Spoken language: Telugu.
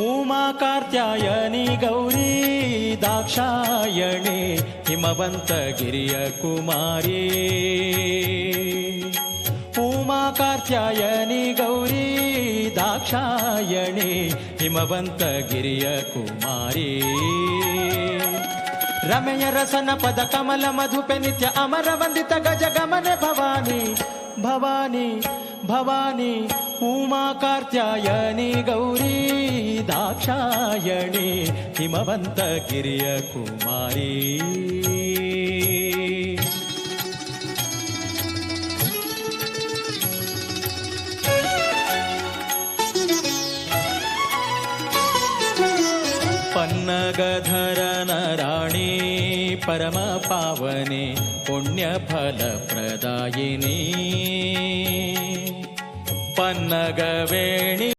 ಉಮಾಕಾರ್ತ್ಯಾಯನಿ ಗೌರಿ, ದಾಕ್ಷಾಯಣಿ ಹಿಮವಂತಗಿರಿಯ ಕುಮಾರಿ. ಉಮಾಕಾರ್ತ್ಯಾಯನಿ ಗೌರಿ, ದಾಕ್ಷಾಯಣಿ ಹಿಮವಂತಗಿರಿಯ ಕುಮಾರಿ. ರಮಯ ರಸನ ಪದ ಕಮಲ ಮಧುಪೆ ನಿತ್ಯ ಅಮರ ವಂದಿತ ಗಜ ಗಮನ ಭವಾನಿ ಭವಾನಿ. భవాని ఉమాకార్త్యాయని గౌరీ దాక్షాయణి హిమవంత గిరియ కుమారీ पन्नगधरनराणि परमपावने पुण्यफलप्रदायिनी। பன்னகவேணி